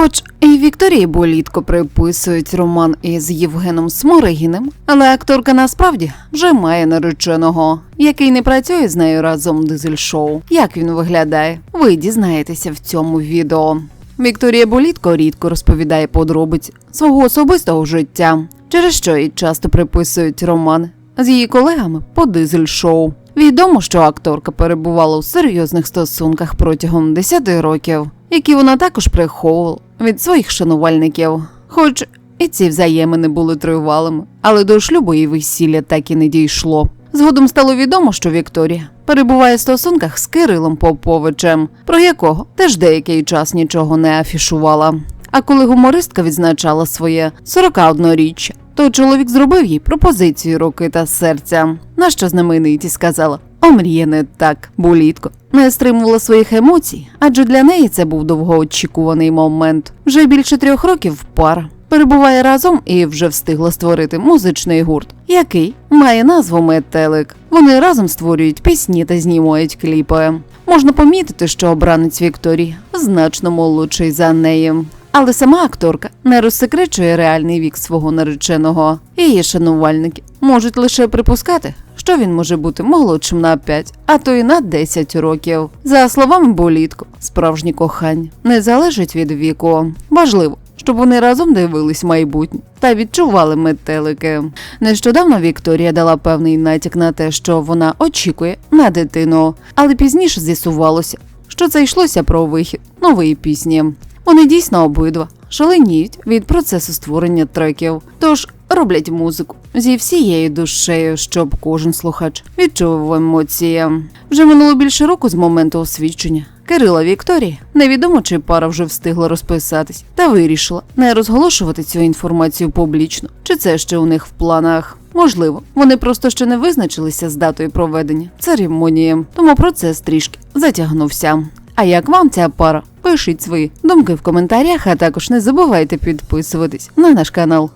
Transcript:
Хоч і Вікторії Болітко приписують роман із Євгеном Сморигіним, але акторка насправді вже має нареченого, який не працює з нею разом дизель-шоу. Як він виглядає, ви дізнаєтеся в цьому відео. Вікторія Болітко рідко розповідає подробиць свого особистого життя, через що їй часто приписують роман з її колегами по дизель-шоу. Відомо, що акторка перебувала у серйозних стосунках протягом 10 років, які вона також приховувала від своїх шанувальників. Хоч і ці взаємини були тривалими, але до шлюбу і весілля так і не дійшло. Згодом стало відомо, що Вікторія перебуває в стосунках з Кирилом Поповичем, про якого теж деякий час нічого не афішувала. А коли гумористка відзначала своє 41-річчя, то чоловік зробив їй пропозицію руки та серця. На що знаменитість сказала: Омріяне так, болітко. Не стримувала своїх емоцій, адже для неї це був довгоочікуваний момент. Вже більше трьох років пара перебуває разом і вже встигла створити музичний гурт, який має назву Метелик. Вони разом створюють пісні та знімають кліпи. Можна помітити, що обранець Вікторії значно молодший за неї. Але сама акторка не розсекречує реальний вік свого нареченого. Її шанувальники можуть лише припускати, що він може бути молодшим на 5, а то й на 10 років. За словами Болітко, справжнє кохання не залежить від віку. Важливо, щоб вони разом дивились майбутнє та відчували метелики. Нещодавно Вікторія дала певний натяк на те, що вона очікує на дитину, але пізніше з'ясувалося, що це йшлося про вихід нової пісні. Вони дійсно обидва шаленіють від процесу створення треків, тож роблять музику зі всією душею, щоб кожен слухач відчув емоції. Вже минуло більше року з моменту освідчення. Кирила Вікторії невідомо, чи пара вже встигла розписатись, та вирішила не розголошувати цю інформацію публічно, чи це ще у них в планах. Можливо, вони просто ще не визначилися з датою проведення церемонії, тому процес трішки затягнувся. А як вам ця пара? Пишіть свої думки в коментарях, а також не забувайте підписуватись на наш канал.